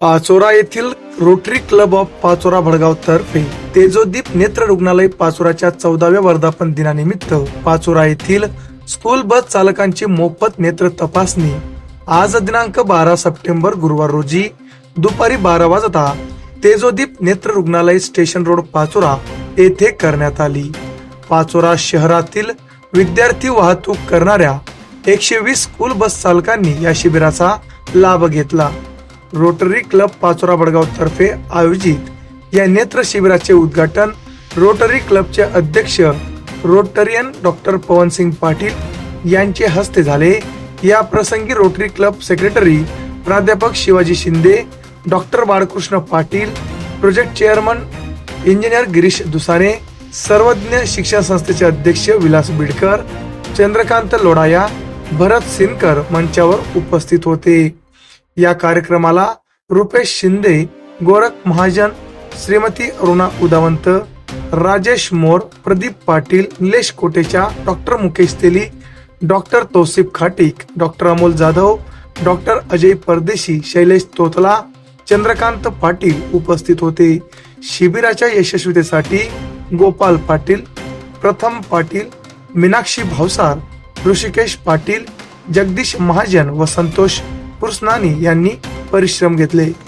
पाचोरा येथील Rotary Club of Pachora Bhadgaon तर्फे तेजोदीप नेत्र रुग्णालय पाचोराच्या चौदाव्या वर्धापन दिनानिमित्त पाचोरा येथील स्कूल बस चालकांची मोफत नेत्र तपासणी आज दिनांक बारा सप्टेंबर गुरुवार रोजी दुपारी बारा वाजता तेजोदीप नेत्र रुग्णालय स्टेशन रोड पाचोरा येथे करण्यात आली. पाचोरा शहरातील विद्यार्थी वाहतूक करणाऱ्या एकशे वीस स्कूल बस चालकांनी या शिबिराचा लाभ घेतला. रोटरी क्लब पाचोरा बडगाव तर्फे आयोजित या नेत्र शिबिराचे उद्घाटन रोटरी क्लबचे अध्यक्ष रोटरियन डॉक्टर पवनसिंग पाटील यांचे हस्ते झाले. या प्रसंगी रोटरी क्लब सेक्रेटरी प्राध्यापक Shivaji Shinde doctor Balkrishna Patil project chairman engineer Girish Dusare Sarvagya शिक्षण संस्थेचे अध्यक्ष विलास बिडकर चंद्रकांत लोढाया भरत सिनकर मंचावर उपस्थित होते. या कार्यक्रमाला Rupesh Shinde Gorakh Mahajan Shrimati Aruna Udavant Rajesh More Pradeep Patil Nilesh Kotecha doctor Mukesh Teli doctor Tausif Khatik doctor Amol Jadhav doctor Ajay Pardeshi Shailesh Totla Chandrakant Patil उपस्थित होते. शिबिराच्या यशस्वीतेसाठी गोपाल पाटील प्रथम पाटील मीनाक्षी भावसार ऋषिकेश पाटील जगदीश महाजन व संतोष पुरसनानी यांनी परिश्रम घेतले.